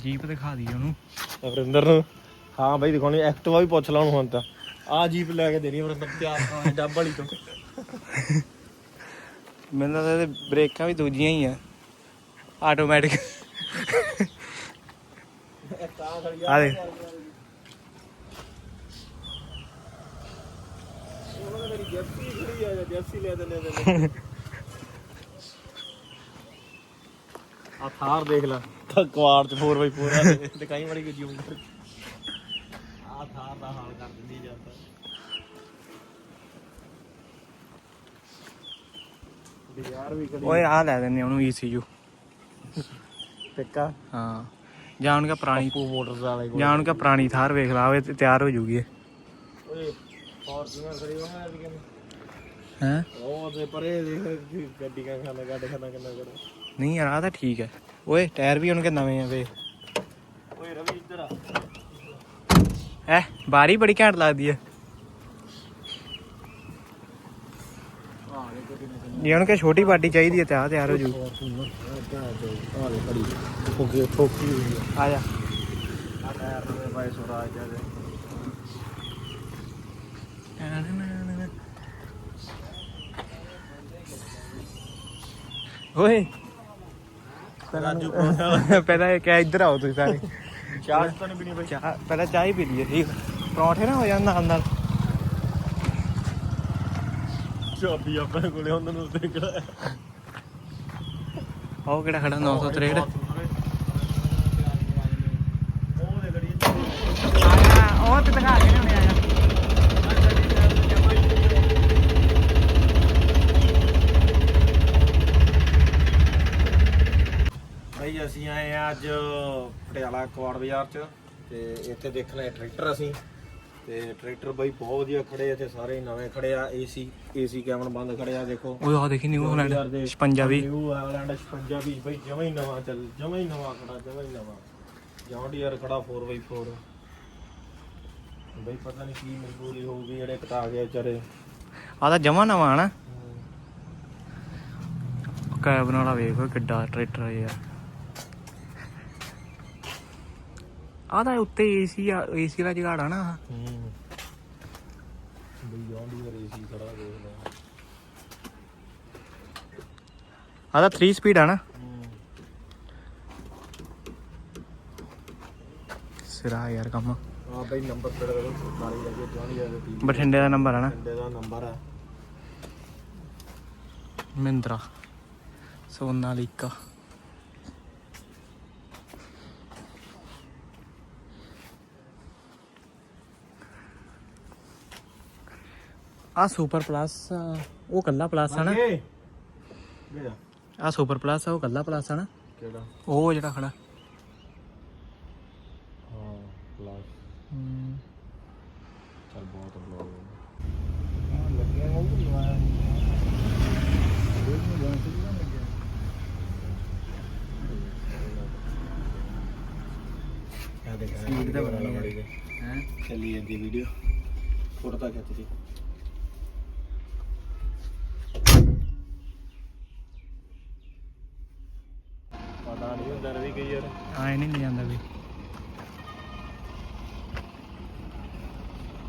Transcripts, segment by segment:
Jeep ਦਿਖਾ ਦੀ ਉਹਨੂੰ। ਅਵਰਿੰਦਰ ਨੂੰ। ਹਾਂ ਬਾਈ ਦਿਖਾਉਣੀ। ਐਕਟਿਵਾ ਵੀ ਪੁੱਛ ਲਾ ਉਹਨੂੰ ਹੁਣ ਤਾਂ। ਆ ਜੀਪ ਲੈ ਕੇ ਦੇਣੀ ਅਵਰਿੰਦਰ ਤਿਆਰ ਕਰਾਉਣੀ ਡੱਬ ਵਾਲੀ ਤੋਂ। ਮੈਨੂੰ ਲੱਗਦਾ ਇਹਦੇ ਬ੍ਰੇਕਾਂ ਵੀ ਦੂਜੀਆਂ ਹੀ ਆ। ਆਟੋਮੈਟਿਕ ਆ ਦੇ ਮੇਰੀ ਜੈਪਸੀ ਖੜੀ ਆ ਜੈਪਸੀ ਲੈ ਦਿੰਦੇ ਤੈਨੂੰ ਆ ਥਾਰ ਦੇਖ ਲੈ। ਤਾਂ ਕੁਆਰ ਚ 4x4 ਆ ਤੇ- ਕਈ ਵਾਰੀ ਜੂਮ ਕਰ ਆ ਥਾਰ ਦਾ ਹਾਲ ਕਰ ਦਿੰਦੀ ਜਾਂਦਾ ਯਾਰ ਵੀ ਕਦੀ ਓਏ ਆ ਲੈ ਦਿੰਨੇ ਉਹਨੂੰ ECU ਟਿੱਕਾ ਹਾਂ। ਜਾਣ ਕੇ ਪੁਰਾਣੀ ਪੂ ਮੋਟਰਸ ਵਾਲੇ ਕੋਲ। ਜਾਣ ਕੇ ਪੁਰਾਣੀ ਥਾਰ ਵੇਖ ਲਾ ਓਏ ਤੇ ਤਿਆਰ ਹੋ ਜੂਗੀ ਇਹ। ਓਏ ਫੋਰਚੂਨਰ ਖੜੀ ਹੋਣਾ ਅੱਜ ਕਿੰਨੇ ਹੈ? ਉਹ ਤੇ ਪਰੇ ਦੇਖ ਗੱਡੀਆਂ ਖਾਣਾ ਗੱਡ ਖਾਣਾ ਕਿੰਨਾ ਕਰ ਨਹੀਂ ਯਾਰ ਆ ਤਾਂ ਠੀਕ ਹੈ। ਓਏ, ਟਾਇਰ ਵੀ ਉਹਨਾਂ ਕੇ ਨਵੇਂ ਆ ਵੇ। ਓਏ ਰਵੀ ਇੱਧਰ ਆ ਐ ਬਾਰੀ ਬੜੀ ਘੈਂਟ ਲੱਗਦੀ ਹੈ ਆ। ਜੇ ਉਹਨੂੰ ਕਿ ਛੋਟੀ ਬਾਡੀ ਚਾਹੀਦੀ ਹੈ ਤੇ ਆ ਤਿਆਰ ਹੋ ਜੂ। ਫੋਰਚੂਨਰ ਠੋਕੀ ਆ ਜਾ। ਆ ਟਾਇਰ ਦੇ ਬਾਈ ਸਵਰਾਜ ਦੇ ਓਏ। ਰਾਜੂ ਪਹਿਲਾਂ ਇਹ ਕਿਹਾ ਇੱਧਰ ਆਓ ਤੁਸੀਂ ਸਾਰੇ। ਚਾਹ ਤਾਂ ਨਹੀਂ ਪੀਣੀ ਬਾਈ। ਚਾਹ ਪਹਿਲਾਂ ਚਾਹ ਹੀ ਪੀ ਲਈਏ ਠੀਕ। ਪਰੌਂਠੇ ਨਾ ਹੋ ਜਾਣ ਨਾਲ ਨਾਲ। ਚਾਬੀ ਆਪਣੇ ਕੋਲੇ ਉਹਨਾਂ ਨੂੰ ਤੇ ਕਿਹੜਾ ਉਹ ਕਿਹੜਾ ਖੜਾ 963 ਉਹ ਦੇ ਗੜੀ ਆਇਆ ਉਹ ਤੇ ਦਿਖਾ ਕੇ ਲਿਆਉਣੇ ਆਇਆ ਭਾਈ ਅਸੀਂ ਆਏ ਆ ਅੱਜ ਪਟਿਆਲਾ ਕੁਆੜ ਬਾਜ਼ਾਰ ਚ ਤੇ ਇੱਥੇ ਦੇਖਣਾ ਹੈ ਟਰੈਕਟਰ ਅਸੀਂ। ਤੇ ਟਰੈਕਟਰ ਬਾਈ ਬਹੁਤ ਵਧੀਆ ਖੜੇ ਆ ਸਾਰੇ ਹੀ ਨਵੇਂ ਖੜੇ ਆ। ਏਸੀ ਏਸੀ ਕੈਮਨ ਬੰਦ ਖੜੇ ਆ ਦੇਖੋ। ਉਹ ਆ ਦੇਖੀ ਨਿਊ ਹਾਲੈਂਡ 56 ਵੀ ਨਿਊ ਹਾਲੈਂਡ 56 ਵੀ ਬਾਈ ਜਮਾ ਹੀ ਨਵਾਂ ਚੱਲ ਜਮਾ ਹੀ ਨਵਾਂ ਖੜਾ ਜਮਾ ਹੀ ਨਵਾਂ। ਜੌਂਡ ਯਾਰ ਖੜਾ 4x4 ਬਾਈ ਪਤਾ ਨਹੀਂ ਕੀ ਮਜਬੂਰੀ ਹੋਊਗੀ ਜਿਹੜੇ ਕਟਾ ਗਏ ਵਿਚਾਰੇ। ਆ ਤਾਂ ਜਮਾ ਨਵਾਂ ਨਾ ਕੈਬਨ ਵਾਲਾ ਵੇਖ ਕਿੱਡਾ ਟਰੈਕਟਰ ਹੈ ਯਾਰ। ਆ ਤਾਂ ਉੱਤੇ ਏਸੀ ਆ ਏਸੀ ਦਾ ਜਗਾੜਾ ਨਾ। ਹੂੰ ਬਈ ਜੌਂਡ ਯਾਰ ਏਸੀ ਖੜਾ ਦੇਖ ਲੈ। ਆ ਤਾਂ 3 ਸਪੀਡ ਆ ਨਾ। ਸਿਰਾ ਯਾਰ ਕੰਮ। ਆ ਬਈ ਨੰਬਰ ਤੇਰੇ ਕੋਲ ਸਰਕਾਰੀ ਲੱਗੇ ਯਾਰ ਦੀ ਬਠਿੰਡੇ ਦਾ ਨੰਬਰ ਆ ਨਾ। ਡੰਡੇ ਦਾ ਨੰਬਰ ਆ। ਮਹਿੰਦਰਾ ਸੋਨਾਲੀਕਾ ਆ ਸੁਪਰ ਪਲੱਸ ਉਹ ਕੱਲਾ ਪਲੱਸ ਆ ਨਾ। ਆ ਸੁਪਰ ਪਲੱਸ ਆ ਉਹ ਕੱਲਾ ਪਲੱਸ ਆ ਨਾ। ਕਿਹੜਾ? ਉਹ ਜਿਹੜਾ ਖੜਾ। ਹਾਂ ਪਲੱਸ। ਹਮ, ਚੱਲ ਬਹੁਤ ਬਲੌਗ ਲੱਗਿਆ ਉਹ ਲਵਾਇਆ ਆ ਦੇਖ Speed ਤਾਂ ਬਣੀ ਹੈ। ਹੈ। ਹੈਂ? ਚੱਲੀ ਜਾਂਦੀ ਵੀਡੀਓ ਫੋਟੋ ਤਾਂ ਖਿੱਚ ਦੀ ਹੁੰਦਾ ਰਵੀ ਕਈ ਯਾਰ। ਆਏ ਨਹੀਂ ਜਾਂਦਾ ਵੀ।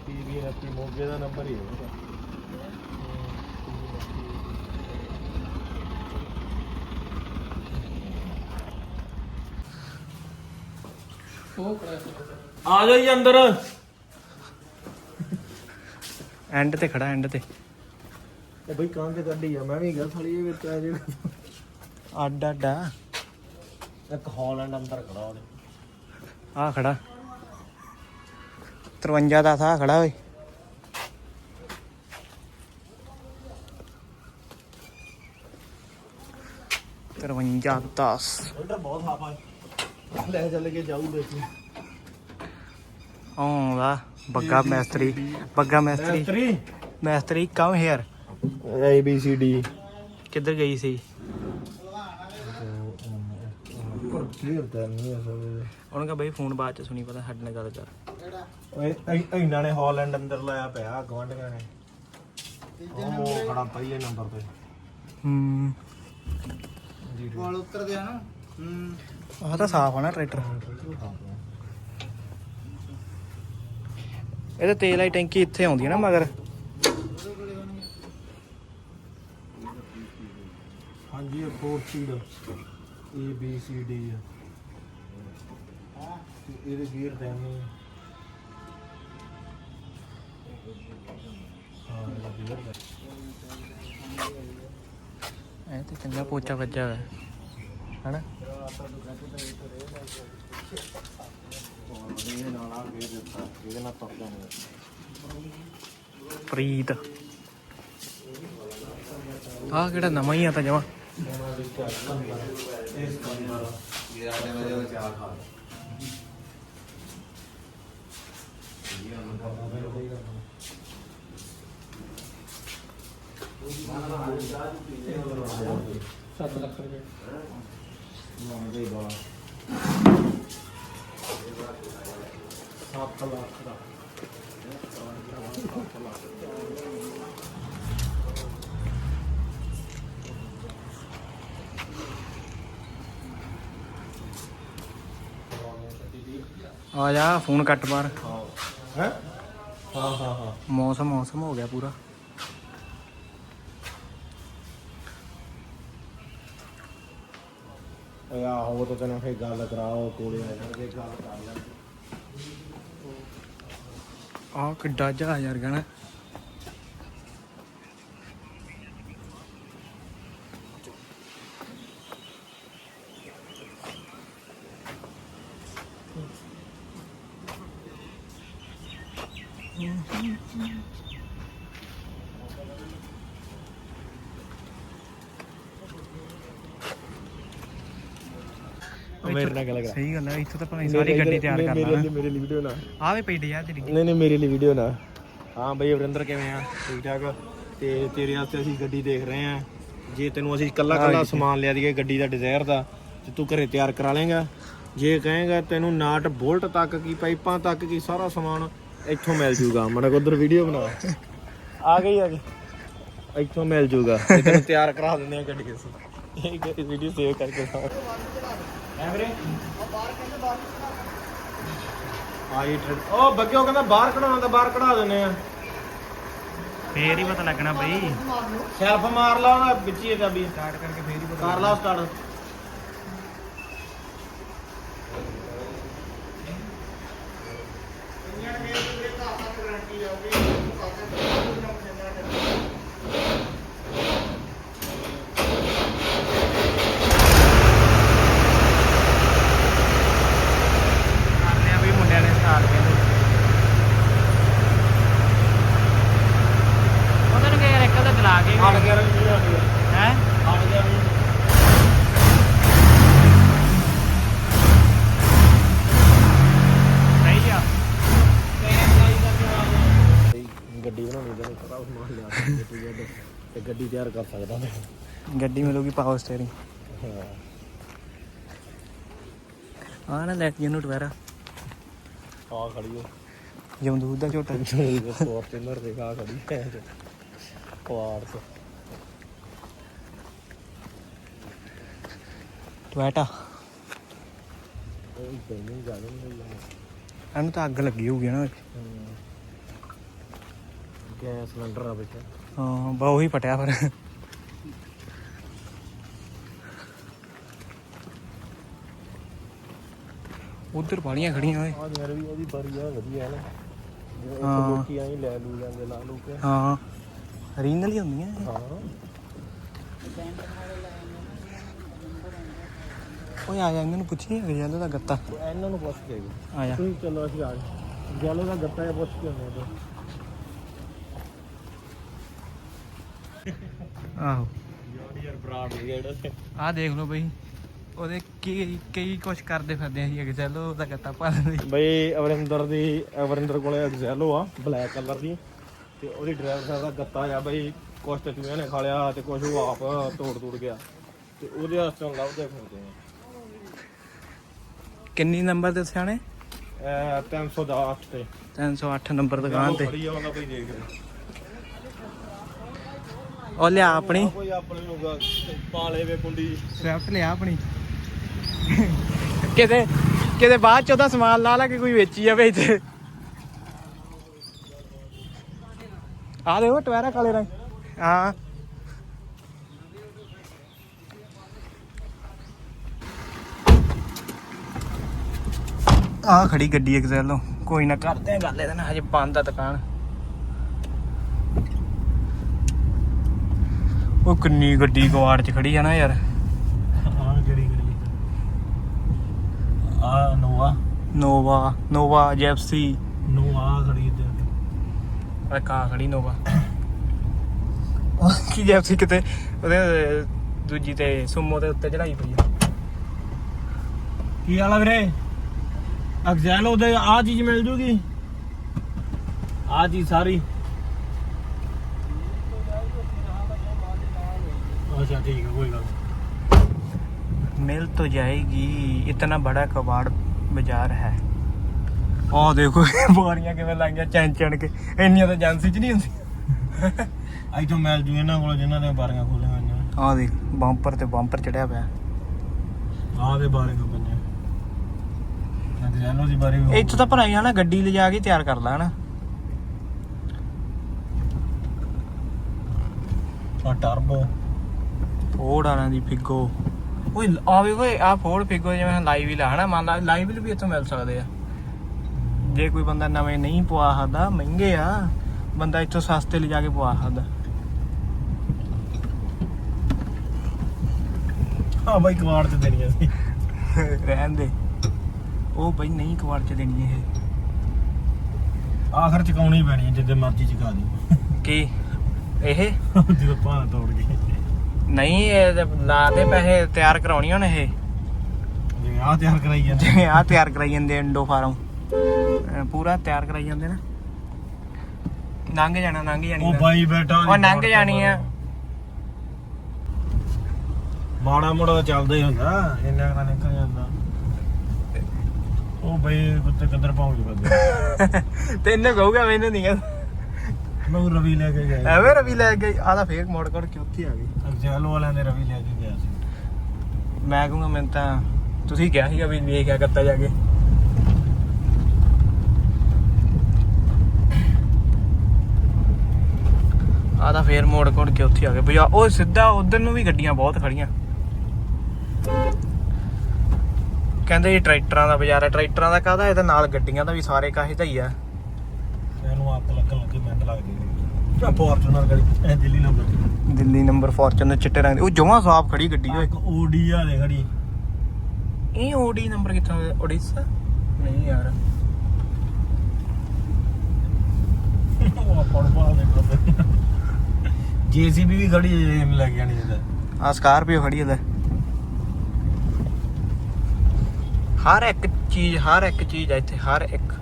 ਟੀਵੀ ਹੈਪੀ ਮੋਗੇ ਦਾ ਨੰਬਰ ਹੀ ਹੋਊਗਾ ਆ ਜਾਓ ਜੀ ਅੰਦਰ। ਐਂਡ ਤੇ ਖੜਾ ਐਂਡ ਤੇ। ਇਹ ਬਈ ਕਾਂ ਤੇ ਕੱਢੀ ਆ ਮੈਂ ਵੀ ਗਿਆ ਥੜੀ ਜਿਹੀ ਵਿੱਚ ਆ ਜੇ ਅੱਡ ਅੱਡ ਆ। ਇੱਕ ਹਾਲੈਂਡ ਅੰਦਰ ਖੜਾ ਉਹਦੇ। ਆ ਖੜਾ। 53 ਦਾ ਥਾ ਖੜਾ ਓਏ। ਤਰਵੰਜਾ 10 ਉਧਰ ਬਹੁਤ ਹਾਪਾ ਹੈ ਲੈ ਚੱਲ ਕੇ ਜਾਊ ਦੇਖੀ ਆਉਂਦਾ ਬੱਗਾ ਮੈਸਤਰੀ ਬੱਗਾ ਮੈਸਤਰੀ। 3 ਮੈਸਤਰੀ come here A B C D ਕਿੱਧਰ ਗਈ ਸੀ? ਕਲੀਅਰ ਤਾਂ ਨਹੀਂ ਹੈ ਸਭ ਉਹਨੇ ਕਹਾ ਬਈ ਫੋਨ ਬਾਅਦ ਚ ਸੁਣੀ ਪਤਾ ਸਾਡੇ ਨਾਲ ਗੱਲ ਕਰ। ਓਏ ਇ- ਇਹਨਾਂ ਨੇ ਹਾਲੈਂਡ ਅੰਦਰ ਲਾਇਆ ਪਿਆ ਗਵਾਂਢੀਆਂ ਨੇ। ਉਹ ਖੜਾ ਪਈ ਨੰਬਰ ਤੇ। ਹੂੰ। ਜੀ ਵਾਲ ਉਤਰਦੇ ਆ ਨਾ। ਹੂੰ। ਆਹ ਤਾਂ ਸਾਫ਼ ਆ ਨਾ ਟਰੈਕਟਰ। ਇਹਦੇ ਤੇਲ ਵਾਲੀ ਟੈਂਕੀ ਇੱਥੇ ਆਉਂਦੀ ਹੈ ਨਾ ਮਗਰ। ਹਾਂਜੀ ਇਹ 4 speed A B C D ਆ। ਤੇ ਇਹਦੇ ਗੀਅਰ ਦੇਣੇ ਹਾਂ, ਇਹਦਾ ਗੀਅਰ ਦਾ ਇਹ ਤੇ ਚੰਗਾ ਪੋਚਾ ਵੱਜਾ ਹੋਇਆ ਹਨਾ? ਇਹਦੇ ਨਾਲ ਆ ਗੇਅਰ ਦਿੱਤਾ ਇਹਦੇ ਨਾਲ ਤੁਰਦਾ ਨਹੀਂ ਪ੍ਰੀਤ। ਆਹ ਕਿਹੜਾ ਨਵਾਂ ਹੀ ਆ ਤਾਂ ਜਮਾ। ਇਸ ਕੰਮ ਨਾਲ ਗੇਅਰ ਦੇ ਵਜੇ ਚਾਰ ਖਾ ਸੱਤ ਲੱਖ ਰੁਪਏ। ਮੰਗਦੇ ਬਾ 7 ਲੱਖ ਦਾ। ਆ ਜਾ ਫੋਨ ਕੱਟ ਮਾਰ ਹੈ? ਹਾਂ ਹਾਂ ਹਾਂ। ਮੌਸਮ ਮੌਸਮ ਹੋ ਗਿਆ ਪੂਰਾ। ਆਹੋ ਉਹ ਤਾਂ ਤੈਨੂੰ ਫੇਰ ਗੱਲ ਕਰਾਓ ਕੋਲੇ ਆ ਜਾਣਗੇ ਗੱਲ ਕਰ ਲੈ। ਆਹ ਕਿੱਡਾ ਜਹਾਜ਼ ਯਾਰ ਗਣਾ ਮੇਰੇ ਨਾਲ ਗੱਲ ਕਰਾ ਸਹੀ ਗੱਲ ਹੈ ਇੱਥੇ ਤਾਂ ਭਾਵੇਂ ਸਾਰੀ ਗੱਡੀ ਤਿਆਰ ਕਰ ਲਾ ਮੇਰੇ ਲਈ ਵੀਡੀਓ ਨਾ ਆਵੇ ਪਈ ਡੀ ਯਾਰ ਤੇਰੀ। ਨਹੀਂ ਨਹੀਂ ਮੇਰੇ ਲਈ ਵੀਡੀਓ ਨਾ ਹਾਂ ਬਈ ਅਵਰਿੰਦਰ ਕਿਵੇਂ ਆ? ਠੀਕ ਠਾਕ ਤੇ ਤੇਰੇ ਵਾਸਤੇ ਅਸੀਂ ਗੱਡੀ ਦੇਖ ਰਹੇ ਆ ਜੇ ਤੈਨੂੰ ਅਸੀਂ ਕੱਲਾ ਕੱਲਾ ਸਮਾਨ ਲਿਆ ਦਈਏ ਗੱਡੀ ਦਾ ਡਿਜ਼ਾਇਰ ਦਾ ਤੇ ਤੂੰ ਘਰੇ ਤਿਆਰ ਕਰਾ ਲੇਗਾ ਜੇ ਕਹੇਗਾ ਤੈਨੂੰ ਨਾਟ ਬੋਲਟ ਤੱਕ ਕੀ ਪਾਈਪਾਂ ਤੱਕ ਕੀ ਸਾਰਾ ਸਮਾਨ ਇੱਥੋਂ ਮਿਲ ਜੂਗਾ। ਮਨ ਕੋ ਉਧਰ ਵੀਡੀਓ ਬਣਾ। ਆ ਗਈ ਆ ਗਈ। ਇੱਥੋਂ ਮਿਲ ਜੂਗਾ। ਤੈਨੂੰ ਤਿਆਰ ਕਰਾ ਦਿੰਦੇ ਆ ਗੱਡੀ ਅਸੀਂ। ਇਹ ਵੀਡੀਓ ਸੇਵ ਕਰਕੇ ਸਾਰ ਐਵਰੇ ਆਈ ਟ੍ਰਿਪ ਉਹ ਬੱਗਿਓ ਕਹਿੰਦਾ ਬਾਹਰ ਕਢਾਉਣਾ ਤਾਂ ਬਾਹਰ ਕਢਾ ਦਿੰਦੇ ਆ। ਫੇਰ ਹੀ ਪਤਾ ਲੱਗਣਾ ਬਈ। ਸੈਲਫ ਮਾਰ ਲਾ ਉਹਦਾ ਵਿੱਚ ਹੀ ਚਾਬੀ। ਸਟਾਰਟ ਕਰਕੇ ਫੇਰ ਹੀ ਕਰ ਲਾ ਸਟਾਰਟ ਕਰਨੇ ਆ ਬਈ ਮੁੰਡਿਆਂ ਨੇ ਸਟਾਰਟ ਕਹਿੰਦੇ ਉਹਨਾਂ ਨੂੰ ਕਿਹਾ ਇੱਕ ਤਾਂ ਚਲਾ ਕੇ ਹਟ ਗਿਆ ਵੀ ਹਟ ਗਿਆ ਹੈ ਹਟ ਗਿਆ ਵੀ ਸਹੀ ਆ ਗੱਡੀ ਬਣਾਉਣੀ ਤੇ ਪਤਾ ਉਸ ਮਾਰ ਲਿਆ ਤੇ ਗੱਡੀ ਤਿਆਰ ਕਰ ਸਕਦਾ ਮੈਂ। ਗੱਡੀ ਮਿਲੂਗੀ ਪਾਵਰ ਸਟੀਅਰਿੰਗ ਆ ਨਾ ਲੈਟ ਯੂਨਿਟ ਵੈਰਾ ਆ ਖੜੀ ਹੋ ਜਮਦੂਦ ਦਾ ਝੋਟਾ। ਫੋਰਚੂਨਰ ਦੇ ਆ। ਖੜੀ ਹੈ ਕੁਆਰਸ ਨਹੀਂ ਇਹਨੂੰ ਤਾਂ ਅੱਗ ਲੱਗੀ ਹੋਊਗੀ ਨਾ। ਗੈਸ ਸਿਲੰਡਰ ਆ ਵਿੱਚ। ਹਾਂ ਬਾ ਉਹੀ ਫਟਿਆ ਫਿਰ। ਉਧਰ ਬਾਲੀਆਂ ਖੜੀਆਂ ਓਏ। ਆ ਯਾਰ ਵੀ ਉਹਦੀ ਬਰੀ ਆ ਵਧੀਆ ਹਾਂ। ਲੋਕੀ ਆਈ ਲੈ ਲੂ ਜਾਂਦੇ ਲਾ ਲੂ ਕੇ। ਹਾਂ। ਰੀਨਲ ਹੀ ਹੁੰਦੀਆਂ ਇਹ। ਹਾਂ। ਓਏ ਆ ਜਾ ਇਹਨਾਂ ਨੂੰ ਪੁੱਛੀ ਗਜਲ ਦਾ ਗੱਤਾ। ਇਹਨਾਂ ਨੂੰ ਪੁੱਛ ਕੇ ਆ ਜਾ। ਚਲੋ ਅਸੀਂ ਆ ਗੈਲੋ ਦਾ ਗੱਤਾ ਜਿਹਾ ਪੁੱਛ ਕੇ ਆਉਂਦੇ ਆਹੋ। ਯਾਰ ਬਰਾੜ ਹੋ ਗਿਆ ਜਿਹੜਾ ਆ ਦੇਖ ਲਓ ਬਈ ਉਹਦੇ ਕੀ ਕਈ ਕੁਛ ਕਰਦੇ ਫਿਰਦੇ ਆ ਜੀ ਗਜਲ ਦਾ ਗੱਤਾ ਪਾ ਲੈਂਦੇ ਬਈ ਅਵਰਿੰਦਰ ਦੀ ਅਵਰਿੰਦਰ ਕੋਲੇ ਐਗਜ਼ੈਲੋ ਆ ਬਲੈਕ ਕਲਰ ਦੀ। ਤੇ ਉਹਦੀ ਡਰਾਈਵਰ ਸਾਹਿਬ ਦਾ ਗੱਤਾ ਆ ਬਈ ਕੁਛ ਤੇ ਚੂਹਿਆਂ ਨੇ ਖਾ ਲਿਆ ਤੇ ਕੁਛ ਉਹ ਆਪ ਤੋੜ ਤੋੜ ਗਿਆ। ਤੇ ਉਹਦੇ ਹੁਣ ਲੱਭਦੇ ਫਿਰਦੇ ਆ। ਕਿੰਨੀ ਨੰਬਰ ਦੇ ਸਿਆਣੇ? ਇਹ 310 ਤੇ। 308 ਨੰਬਰ ਦੁਕਾਨ ਤੇ। ਖੜੀ ਆ ਉਹਦਾ ਬਈ ਦੇਖ ਲੈ ਉਹ ਲਿਆ ਆਪਣੀ। ਕੋਈ ਆਪਣੇ ਨੂੰ ਗ- ਪਾਲੇ ਵੇ ਕੁੰਡੀ। ਸਵਿਫਟ ਲਿਆ ਆਪਣੀ। ਕਿਤੇ ਕਿਤੇ ਬਾਅਦ ਚ ਉਹਦਾ ਸਮਾਨ ਲਾ ਲਾ ਕੇ ਕੋਈ ਵੇਚੀ ਜਾਵੇ ਇੱਥੇ। ਆ ਦੇਖੋ ਟਵੈਰਾ ਕਾਲੇ ਰੰਗ। ਹਾਂ। ਆ ਖੜੀ ਗੱਡੀ ਐਕਸੈਲੋ ਕੋਈ ਨਾ ਕਰਦੇ ਆ ਗੱਲ ਇਹਦੇ ਨਾਲ ਹਜੇ ਬੰਦ ਆ ਦੁਕਾਨ। ਉਹ ਕਿੰਨੀ ਗੱਡੀ ਗਵਾੜ ਚ ਖੜੀ ਆ ਨਾ ਯਾਰ। ਹਾਂ ਕਿਹੜੀ ਕਿਹੜੀ ਆ ਨੋਵਾ। ਨੋਵਾ ਨੋਵਾ ਜੈਪਸੀ। ਨੋਵਾ ਖੜੀ ਇੱਥੇ ਆ ਕਾ ਖੜੀ ਨੋਵਾ। ਕੀ ਜੈਪਸੀ ਕਿਤੇ ਉਹਦੇ ਅਹ, ਦੂਜੀ ਤੇ ਸੁਮੋ ਦੇ ਉੱਤੇ ਚੜਾਈ ਪਈ ਆ। ਕੀ ਹਾਲ ਆ ਵੀਰੇ? ਅਗਜ਼ੈਲ ਉਹਦੇ ਆ ਚੀਜ਼ ਮਿਲ ਜੂਗੀ? ਆ ਚੀਜ਼ ਸਾਰੀ। ਅੱਛਾ ਠੀਕ ਹੈ ਕੋਈ ਗੱਲ ਨੀ। मिल तो जाएगी इतना बड़ा कबाड़ बाजार है ਆ ਦੇਖੋ ਬੋਰੀਆਂ ਕਿਵੇਂ ਲਾਈਆਂ ਚੈਨ ਚੈਨ ਕੇ ਇੰਨੀਆਂ ਤਾਂ ਏਜੰਸੀ 'ਚ ਨਹੀਂ ਹੁੰਦੀਆਂ ਇੱਥੋਂ ਮਿਲ ਜੂ ਇਹਨਾਂ ਕੋਲ ਜਿਨ੍ਹਾਂ ਨੇ ਬਾਰੀਆਂ ਖੋਲੀਆਂ ਹੋਈਆਂ ਆ ਦੇਖ ਬੰਪਰ ਤੇ ਬੰਪਰ ਚੜਿਆ ਪਿਆ ਆ ਦੇ ਬਾਰੀਆਂ ਬੰਨੇ ਅਗਜ਼ੈਲੋ ਦੀ ਬਾਰੀ ਵੀ ਇੱਥੋਂ ਤਾਂ ਭਰਾਈ ਨਾ ਗੱਡੀ ਲਿਜਾ ਕੇ ਤਿਆਰ ਕਰ ਲਾ ਹਨਾ ਆ ਟਰਬੋ ਫੋੜ ਵਾਲਿਆਂ ਦੀ ਫਿੱਗੋ। ਓਏ ਆਵੇ ਓਏ ਆ ਫੋੜ ਫਿੱਗੋ ਜਿਵੇਂ ਲਾਈਵ ਹੀ ਲਾ ਹਨਾ? ਮੰਨ ਲਾ ਲਾਈਵ ਵੀ ਇੱਥੋਂ ਮਿਲ ਸਕਦੇ ਆ। ਜੇ ਕੋਈ ਬੰਦਾ ਨਵੇਂ ਨਹੀਂ ਪਵਾ ਸਕਦਾ ਮਹਿੰਗੇ ਆ। ਬੰਦਾ ਇੱਥੋਂ ਸਸਤੇ ਲਿਜਾ ਕੇ ਪਵਾ ਸਕਦਾ। ਆ ਬਾਈ ਕਵਾੜ ਤੇ ਦੇਣੀਆਂ ਸੀ ਰਹਿਣ ਦੇ। ਉਹ ਬਈ ਨਹੀਂ ਕਵਾੜ ਚ ਦੇਣੀ ਇਹ। ਆਖਰ ਚਕਾਉਣੀ ਪੈਣੀ ਜਿੱਦੇ ਮਰਜ਼ੀ ਚਕਾ ਦੀ। ਕੀ? ਇਹ? ਜਦੋਂ ਭਾਂ ਤੋੜ ਗਈ ਨਹੀਂ ਇਹ ਤੇ ਲਾ ਦੇ ਪੈਸੇ ਤਿਆਰ ਕਰਾਉਣੀ ਹੁਣ ਇਹ। ਜਿਵੇਂ ਆ ਤਿਆਰ ਕਰਾਈ ਜਾਂਦੇ ਜਿਵੇਂ ਆ ਤਿਆਰ ਕਰਾਈ ਜਾਂਦੇ ਇੰਡੋ ਫਾਰਮ। ਅਹ ਪੂਰਾ ਤਿਆਰ ਕਰਾਈ ਜਾਂਦੇ ਨਾ। ਲੰਘ ਜਾਣਾ ਲੰਘ ਜਾਣੀ ਉਹ। ਬਾਈ ਬੈਠਾ ਉਹ ਲੰਘ ਜਾਣੀ ਆ। ਮਾੜਾ ਮੋੜਾ ਤਾਂ ਚੱਲਦਾ ਹੀ ਹੁੰਦਾ ਇੰਨਾ ਕਰਾ ਨਿਕਲ ਜਾਂਦਾ। ਉਹ ਬਈ ਕੁੱਤੇ ਕਿੱਧਰ ਪਹੁੰਚ ਬੰਦੇ ਤੈਨੂੰ ਕਹੂਗਾ ਮੈਨੂੰ ਨਹੀਂ ਕਹਿੰਦਾ ਮੈਂ ਉਹ ਰਵੀ ਲੈ ਕੇ ਗਿਆ। ਐਵੇਂ ਰਵੀ ਲੈ ਗਈ ਆ ਤਾਂ ਫੇਕ ਮੋੜ ਕਰ ਕੇ ਉੱਥੇ ਆ ਗਈ? ਅਗਜੈਲੋ ਵਾਲਿਆਂ ਦੇ ਰਵੀ ਲੈ ਕੇ ਗਿਆ ਸੀ। ਮੈਂ ਕਹੂੰਗਾ ਮੈਂ ਤਾਂ ਤੁਸੀਂ ਕਿਹਾ ਸੀਗਾ ਵੀ ਵੇਖਿਆ ਕਰਤਾ ਜਾ ਕੇ। ਆ ਤਾਂ ਫੇਰ ਮੋੜ ਕੋੜ ਕੇ ਉੱਥੇ ਆ ਗਏ। ਭਈਆ ਉਹ ਸਿੱਧਾ ਉਧਰ ਨੂੰ ਵੀ ਗੱਡੀਆਂ ਬਹੁਤ ਖੜੀਆਂ। ਕਹਿੰਦੇ ਇਹ ਟਰੈਕਟਰਾਂ ਦਾ ਬਾਜ਼ਾਰ ਹੈ। ਟਰੈਕਟਰਾਂ ਦਾ ਕਾਹਦਾ? ਇਹਦੇ ਨਾਲ ਗੱਡੀਆਂ ਦਾ ਵੀ ਸਾਰੇ ਕਾਹੇ ਦਾ ਹੀ ਆ। ਇਹਨੂੰ ਅੱਗ ਲੱਗਣ ਲੱਗੀ ਮਿੰਟ ਲੱਗ ਗਈ ਜਾਂ ਫੋਰਚੂਨਰ ਗੜੀ ਇਹ Delhi number Delhi number Fortuner ਚਿੱਟੇ ਰੰਗ ਦੀ। ਉਹ ਜਮਾਂ ਸਾਫ਼ ਖੜੀ ਗੱਡੀ ਓਏ। ਇੱਕ ਓਡੀਆ ਦੇ ਖੜੀ। ਇਹ ਓਡੀ ਨੰਬਰ ਕਿੱਥੋਂ ਦਾ? ਉੜੀਸਾ? ਨਹੀਂ ਯਾਰ। ਉਹ ਜੀਸੀਬੀ ਵੀ ਖੜੀ ਹੈ ਇਹਨੂੰ ਲੱਗ ਜਾਣੀ ਇਹਦਾ ਆ ਸਕਾਰਪੀਓ ਖੜੀ ਹੈ ਲੈ। ਹਰ ਇੱਕ ਚੀਜ਼ ਹਰ ਇੱਕ ਚੀਜ਼ ਆ ਇੱਥੇ ਹਰ ਇੱਕ।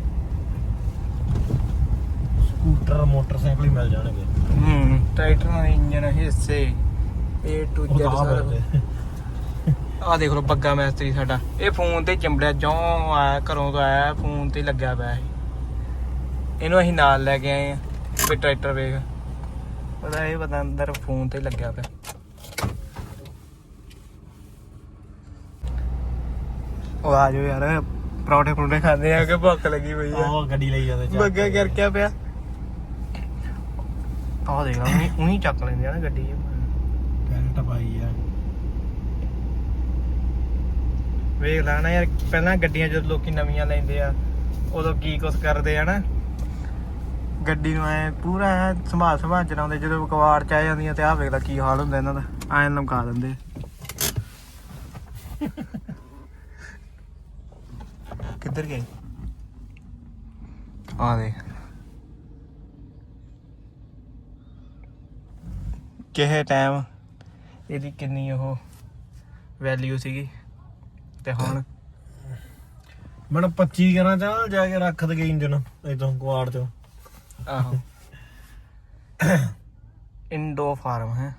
ਸਕੂਟਰ ਮੋਟਰਸਾਈਕਲ ਹੀ ਮਿਲ ਜਾਣਗੇ। ਹੂੰ ਟਰੈਕਟਰਾਂ ਦੇ ਇੰਜਨ ਹਿੱਸੇ ਏ ਟੂ ਉਹ ਜ਼ੈਡ ਤਾਂ ਸਾਰਾ ਮਿਲਦੇ ਆ ਦੇਖ ਲਓ ਬੱਗਾ ਮੈਸਤਰੀ ਸਾਡਾ ਇਹ ਫੋਨ ਤੇ ਚੰਬੜਿਆ ਜੋਂ ਆਇਆ ਘਰੋਂ ਤੋਂ ਆਇਆ ਫੋਨ ਤੇ ਹੀ ਲੱਗਿਆ ਪਿਆ ਇਹ ਇਹਨੂੰ ਅਸੀਂ ਨਾਲ ਲੈ ਕੇ ਆਏ ਆ ਵੀ ਟਰੈਕਟਰ ਵੇਖ ਉਹਦਾ ਇਹ ਪਤਾ ਅੰਦਰ ਫੋਨ ਤੇ ਹੀ ਲੱਗਿਆ ਪਿਆ ਉਹ ਆ ਜਾਓ ਯਾਰ ਪਰੌਂਠੇ ਪਰੌਂਠੇ ਖਾਂਦੇ ਆ ਕਿ ਭੁੱਖ ਲੱਗੀ ਪਈ ਆ ਉਹ ਗੱਡੀ ਲਈ ਜਾਂਦੇ ਚੱਕ ਬੱਗਾ ਕੇ। ਕਰ ਕਿਆ ਪਿਆ ਆਹ ਦੇਖ ਲਾ ਉਹੀ ਉਹੀ ਚੱਕ ਲੈਂਦੇ ਆ ਨਾ ਗੱਡੀ। ਪੈਂਟ ਪਾਈ ਆ। ਵੇਖ ਲੈ ਨਾ ਯਾਰ ਪਹਿਲਾਂ ਗੱਡੀਆਂ ਜਦੋਂ ਲੋਕੀ ਨਵੀਆਂ ਲੈਂਦੇ ਆ ਉਦੋਂ ਕੀ ਕੁਛ ਕਰਦੇ ਆ ਨਾ। ਗੱਡੀ ਨੂੰ ਐ ਪੂਰਾ ਸੰਭਾਲ ਸੰਭਾਲ ਚਲਾਉਂਦੇ ਜਦੋਂ ਕਵਾੜ ਚ ਆ ਜਾਂਦੀਆਂ ਤੇ ਆਹ ਵੇਖ ਲੈ ਕੀ ਹਾਲ ਹੁੰਦਾ ਇਹਨਾਂ ਦਾ ਐਂ ਲਮਕਾ ਦਿੰਦੇ। ਕਿੱਧਰ ਗਏ? ਆ ਦੇ ਕਿਹੇ ਟਾਈਮ ਇਹਦੀ ਕਿੰਨੀ ਉਹ ਵੈਲਿਊ ਸੀਗੀ? ਤੇ ਹੁਣ? ਮੈਨੂੰ 25 ਕਰਾਂ ਚਾਹ ਜਾ ਕੇ ਰੱਖ ਦੇ ਇੰਜਨ ਇਦੋਂ ਕੁਆੜ ਚੋਂ। ਆਹੋ। ਇੰਡੋ ਫਾਰਮ ਹੈ।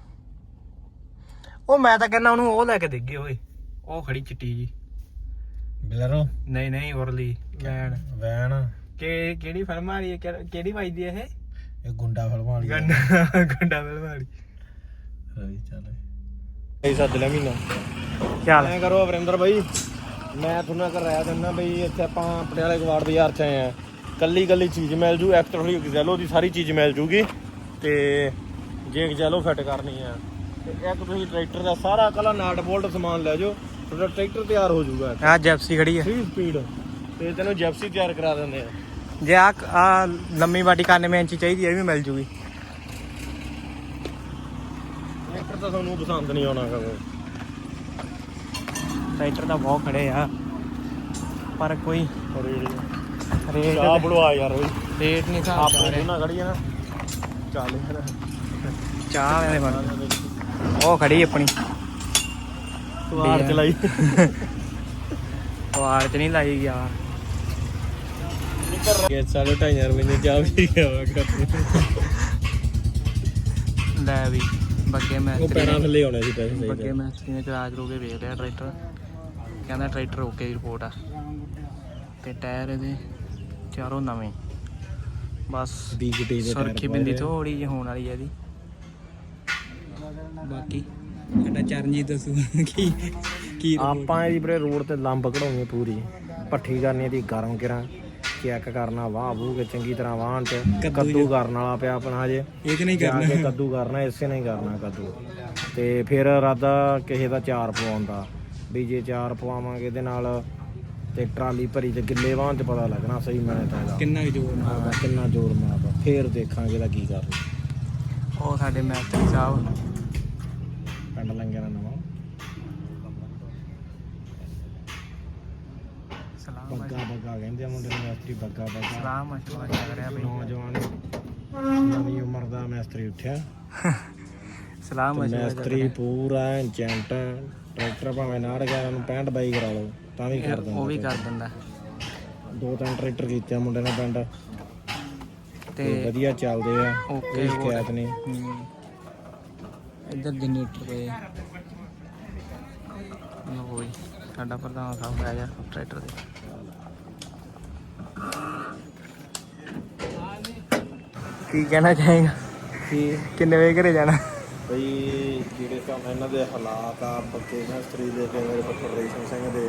ਉਹ ਮੈਂ ਤਾਂ ਕਹਿੰਦਾ ਉਹਨੂੰ ਉਹ ਲੈ ਕੇ ਦੇਗੇ ਓਏ। ਉਹ ਖੜੀ ਚਿੱਟੀ ਜੀ। ਬਲੈਰੋ? ਨਹੀਂ ਨਹੀਂ ਉਰਲੀ ਵੈਨ ਵੈਨ ਕਿ ਕਿਹੜੀ ਫਿਲਮ ਆ ਰਹੀ ਹੈ? ਕਿਹੜਾ- ਕਿਹੜੀ ਵੱਜਦੀ ਹੈ ਇਹ? ਇਹ ਗੁੰਡਾ ਫਿਲਮਾਂ ਵਾਲੀ ਗੰਡਾ ਗੰਡਾ ਫਿਲਮ ਵਾਲੀ। ਰਵੀ ਚੱਲ ਇਹ ਸੱਦ ਲੈ ਮਹੀਨਾ। ਚੱਲ। ਐ ਕਰੋ ਵਰਿੰਦਰ ਬਾਈ ਮੈਂ ਤੁਹਾਨੂੰ ਕਰ ਰਾਇਆ ਦਿੰਦਾ ਬਈ ਇੱਥੇ ਆਪਾਂ ਪਟਿਆਲੇ ਕਵਾੜ ਬਾਜ਼ਾਰ ਚ ਆਏ ਆ। ਕੱਲੀ ਕੱਲੀ ਚੀਜ਼ ਮਿਲ ਜੂ ਐਕਟਰਲੀ ਗਜ਼ੈਲੋ ਦੀ ਸਾਰੀ ਚੀਜ਼ ਮਿਲ ਜੂਗੀ ਤੇ ਜੇ ਗਜ਼ੈਲੋ ਫਿੱਟ ਕਰਨੀ ਆ ਤੇ ਇੱਕ ਤੁਸੀਂ ਟਰੈਕਟਰ ਦਾ ਸਾਰਾ ਕਲਾ ਨਾਟ ਬੋਲਟ ਸਮਾਨ ਲੈ ਜਾਓ ਤੁਹਾਡਾ ਟਰੈਕਟਰ ਤਿਆਰ ਹੋ ਜਾਊਗਾ ਆ ਜੈਪਸੀ ਖੜੀ ਹੈ 3 ਸਪੀਡ ਤੇ ਤੈਨੂੰ ਜੈਪਸੀ ਤਿਆਰ ਕਰਾ ਦਿੰਦੇ ਆ। ਜੇ ਆ ਆ ਲੰਮੀ ਬਾਡੀ 91 ਇੰਚੀ ਚਾਹੀਦੀ ਹੈ ਇਹ ਵੀ ਮਿਲ ਜੂਗੀ ਟਰੈਕਟਰ ਤਾਂ ਤੁਹਾਨੂੰ ਪਸੰਦ ਨਹੀਂ ਆਉਣਾ ਕਦੇ ਟਰੈਕਟਰ ਤਾਂ ਬਹੁਤ ਖੜੇ ਆ। ਪਰ ਕੋਈ ਚਾਹ ਰੇਟ ਬੜਵਾ ਯਾਰ ਓਏ ਰੇਟ ਨਹੀਂ ਹਿਸਾਬ ਆਪਣੇ ਦੋਨਾਂ ਖੜੀ ਆ ਨਾ। ਚੱਲ ਚਾਹ ਵਾਲੇ ਬਣ। ਉਹ ਖੜੀ ਆਪਣੀ। ਸਵਾਰ ਚਲਾਈ ਵਾਰ ਚ ਨਹੀਂ ਲਾਈ ਗਿਆ ਸਾਢੇ ਢਾਈ ਹਜ਼ਾਰ ਰੁਪਏ ਚਾਹ ਵੀ ਗਿਆ ਕਰਦੇ। ਲੈ ਵੀ। ਬੱਗੇ ਮੈਂ ਉਹ ਪੈਰਾਂ ਥੱਲੇ ਆਉਣੇ ਸੀ ਪੈਸੇ ਬੱਗੇ ਸਹੀ ਮੈਂ ਨੇ ਚਲਾ ਚਲੂ ਕੇ ਵੇਖ ਲਿਆ ਟਰੈਕਟਰ। ਕਹਿੰਦਾ ਟਰੈਕਟਰ ਓਕੇ ਦੀ ਰਿਪੋਰਟ ਆ। ਤੇ ਟਾਇਰ ਇਹਦੇ ਚਾਰੋਂ ਨਵੇਂ। ਬਸ ਦੀ ਗੱਡੀ ਦੇ ਸੁਰਖੀ ਬਿੰਦੀ ਥੋੜੀ ਜਿਹੀ ਹੋਣ ਵਾਲੀ ਆ ਇਹਦੀ। ਬਾਕੀ ਸਾਡਾ ਚਰਨਜੀਤ ਦੱਸੂ ਕੀ ਕੀ ਆਪਾਂ ਇਹਦੀ ਵੀਰੇ ਰੋਡ ਤੇ ਲੰਬ ਕਢਾਉਣੀ ਪੂਰੀ। ਪੱਠੀ ਕਰਨੀ ਦੀ ਗਰਮ ਕਿਰਾਂ। ਚੈੱਕ ਕਰਨਾ ਵਾਹ ਬੂ ਕੇ ਚੰਗੀ ਤਰ੍ਹਾਂ ਵਾਹਣ ਚ ਕੱਦੂ ਕਰਨ ਵਾਲਾ ਪਿਆ ਆਪਣਾ ਹਜੇ। ਇਹ ਤੇ ਨਹੀਂ ਜਾ ਕੇ ਕੱਦੂ ਕਰਨਾ ਇਸੇ ਨਹੀਂ ਕਰਨਾ ਕੱਦੂ। ਤੇ ਫਿਰ ਇਰਾਦਾ ਕਿਸੇ ਦਾ ਚਾਰ ਪਵਾਉਣ ਦਾ। ਵੀ ਜੇ ਚਾਰ ਪਵਾਵਾਂਗੇ ਇਹਦੇ ਨਾਲ ਤੇ ਟਰਾਲੀ ਭਰੀ ਤੇ ਗਿੱਲੇ ਵਾਹਣ ਚ ਪਤਾ ਲੱਗਣਾ ਸਹੀ ਮੈਂ ਤਾਂ ਕਿੰਨਾ ਜੋਰ ਨਾਲ ਹਾਂ, ਕਿੰਨਾ ਜ਼ੋਰ ਮਾਰਦਾ। ਫੇਰ ਦੇਖਾਂਗੇ ਇਹਦਾ ਕੀ ਕਰਨਾ। ਉਹ ਸਾਡੇ ਮੈਸਤਰੀ ਸਾਹਿਬ। ਪਿੰਡ ਲੰਗਿਆ ਦਾ ਨਵਾਂ ਸਲਾਮ ਬੱਗਾ ਬੱਗਾ ਕਹਿੰਦੇ ਆ ਮੁੰਡੇ ਨੂੰ ਮੈਸਤਰੀ ਬੱਗਾ ਬੱਗਾ। ਸਲਾਮ ਮਸ਼ਵਰਾ ਚੱਲ ਰਿਹਾ ਬਈ? ਨੌਜਵਾਨ ਨਵੀਂ ਉਮਰ ਦਾ ਮੈਸਤਰੀ ਉੱਠਿਆ। ਸਲਾਮ ਤੇ ਮਸ਼ਵਰਾ ਮੈਸਤਰੀ ਪੂਰਾ ਏਜੰਟ ਟਰੈਕਟਰ ਭਾਵੇਂ 911 ਨੂੰ 65 ਬਾਈ ਕਰਾ ਲਓ ਤਾਂ ਵੀ ਕਰ ਦਿੰਦਾ ਉਹ ਵੀ ਕਰ ਦਿੰਦਾ। ਦੋ ਤਿੰਨ ਟਰੈਕਟਰ ਕੀਤੇ ਆ ਮੁੰਡੇ ਨੇ ਪਿੰਡ ਤੇ ਤੇ ਵਧੀਆ ਚੱਲਦੇ ਆ ਕੋਈ ਸ਼ਿਕਾਇਤ ਨਹੀਂ। ਹਮ। ਇੱਧਰ ਜਨਰੇਟਰ ਪਏ ਲੋ ਬਈ ਸਾਡਾ ਪ੍ਰਧਾਨ ਸਾਹਿਬ ਬਹਿ ਗਿਆ ਟਰੈਕਟਰ ਤੇ। ਕੀ ਕਹਿਣਾ ਚਾਹੇਗਾ? ਕਿ? ਕਿੰਨੇ ਵਜੇ ਘਰੇ ਜਾਣਾ? ਬਈ ਜਿਹੜੇ ਕੰਮ ਇਹਨਾਂ ਦੇ ਹਾਲਾਤ ਆ ਪੱਕੇ ਮੈਸਤਰੀ ਦੇ ਤੇ ਮੇਰੇ ਪੱਪਰ ਰੇਸ਼ਮ ਸਿੰਘ ਦੇ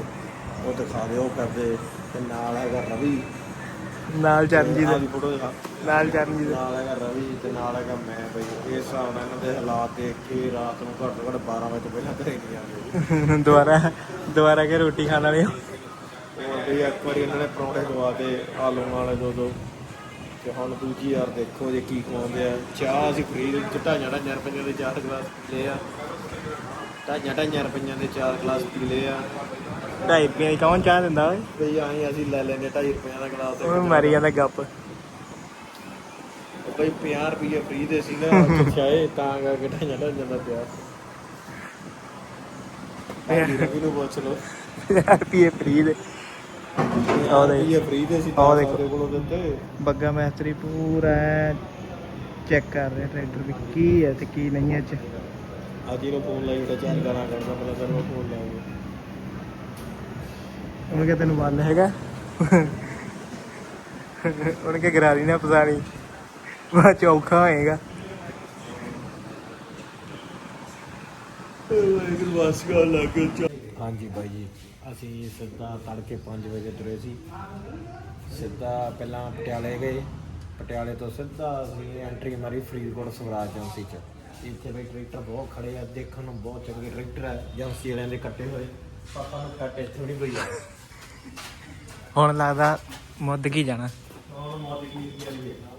ਉਹ ਦਿਖਾ ਦਿਓ ਕਰਦੇ। ਤੇ ਨਾਲ ਹੈਗਾ ਰਵੀ। ਨਾਲ ਚਰਨਜੀਤ। ਦੀ ਫੋਟੋ ਦਿਖਾ। ਨਾਲ ਚਰਨਜੀਤ। ਨਾਲ ਹੈਗਾ ਰਵੀ ਤੇ ਨਾਲ ਹੈਗਾ ਮੈਂ ਬਈ। ਇਸ ਹਿਸਾਬ ਨਾਲ ਇਹਨਾਂ ਦੇ ਹਾਲਾਤ ਦੇਖ ਕੇ ਰਾਤ ਨੂੰ ਘੱਟ ਘੱਟ 12 ਵਜੇ ਤੋਂ ਪਹਿਲਾਂ ਘਰੇ ਨਹੀਂ ਆਉਂਦੇ। ਦੁਬਾਰਾ ਦੁਬਾਰਾ ਕੇ ਰੋਟੀ ਖਾਣ ਵਾਲੇ ਹੋਰ ਬਈ ਇੱਕ ਵਾਰੀ ਇਹਨਾਂ ਨੇ ਪਰੌਂਠੇ ਦਵਾਤੇ ਆਲੂ ਵਾਲੇ ਦੋ ਦੋ ਤੇ ਹੁਣ ਦੂਜੀ ਯਾਰ ਦੇਖੋ ਜੇ ਕੀ ਖਵਾਉਂਦੇ ਆ। ਚਾਹ ਅਸੀਂ ਫ੍ਰੀ ਦੇ ਵਿੱਚ ਢਾਈਆਂ ਢਾਈਆਂ ਰੁਪਈਆਂ ਦੇ ਚਾਰ ਗਲਾਸ ਪੀ ਲਏ ਆ। ਢਾਈਆਂ ਢਾਈਆਂ ਰੁਪਈਆਂ ਦੇ ਚਾਰ ਗਲਾਸ ਪੀ ਲਏ ਆ। 2.5 ਰੁਪਏ ਦੀ ਕੌਣ ਚਾਹ ਦਿੰਦਾ ਓਏ? ਬਈ ਆਹੀਂ ਅਸੀਂ ਲੈ ਲੈਨੇ 2.5 ਰੁਪਈਆਂ ਦਾ ਗਲਾਸ। ਉਹ ਮਾਰੀ ਜਾਂਦਾ ਗੱਪ। ਉਹ ਬਈ 50 ਰੁਪਏ ਫ੍ਰੀ ਦੇ ਸੀ ਨਾ। ਚਾਹੇ ਤਾਂ ਕਰਕੇ ਢਾਈਆਂ ਢਾਈਆਂ ਦਾ ਪਿਆ। ਰਵੀ ਨੂੰ ਪੁੱਛ ਲਓ। 50 ਰੁਪਏ ਫ੍ਰੀ ਦੇ। ਆਹ ਦੇਖ। ਰੁਪਏ ਫ੍ਰੀ ਦੇ ਸੀ ਆਹ ਦੇਖੋ। ਸਾਡੇ ਕੋਲੋਂ ਦਿੱਤੇ। ਬੱਗਾ ਮੈਸਤਰੀ ਪੂਰਾ ਚੈੱਕ ਕਰ ਰਿਹਾ ਟਰੈਕਟਰ ਵੀ ਕੀ ਹੈ ਤੇ ਕੀ ਨਹੀਂ ਇਹ ਚ। ਅੱਜ ਇਹਨੂੰ ਫੋਨ ਲਾਈ ਉਹਦਾ ਚਾਰ ਗਾਣਾ ਕਰਦਾ ਪਹਿਲਾਂ ਤੈਨੂੰ ਫੋਨ ਲਾਉਂਗੇ ਉਹਨੂੰ ਕਿ ਤੈਨੂੰ ਬੰਦ ਹੈਗਾ। ਉਹਨੇ ਕਿ ਗਰਾਰੀ ਨਾ ਪਸਾਣੀ ਬਾਅਦ ਚ ਔਖਾ ਹੋਏਗਾ ਹਾਂਜੀ ਬਾਈ ਜੀ। ਅਸੀਂ ਸਿੱਧਾ ਤੜਕੇ 5 ਵਜੇ ਤੁਰੇ ਸੀ। ਸਿੱਧਾ ਪਹਿਲਾਂ ਪਟਿਆਲੇ ਗਏ। ਪਟਿਆਲੇ ਤੋਂ ਸਿੱਧਾ ਅਸੀਂ ਐਂਟਰੀ ਮਾਰੀ ਫਰੀਦਕੋਟ ਸਵਰਾਜ ਏਜੰਸੀ ਚ। ਇੱਥੇ ਬਈ ਟਰੈਕਟਰ ਬਹੁਤ ਖੜੇ ਆ ਦੇਖਣ ਨੂੰ ਬਹੁਤ ਚੰਗੇ ਟਰੈਕਟਰ ਹੈ ਏਜੰਸੀ ਵਾਲਿਆਂ ਦੇ ਕੱਟੇ ਹੋਏ। ਪਾਪਾ ਨੂੰ ਕੱਟ ਇੱਥੇ ਨਹੀਂ ਪਈ ਆ। ਹੁਣ ਲੱਗਦਾ ਮੁੱਦ ਕੀ ਜਾਣਾ। ਹੁਣ ਮੋਦੀ ਕੀ ਹੈ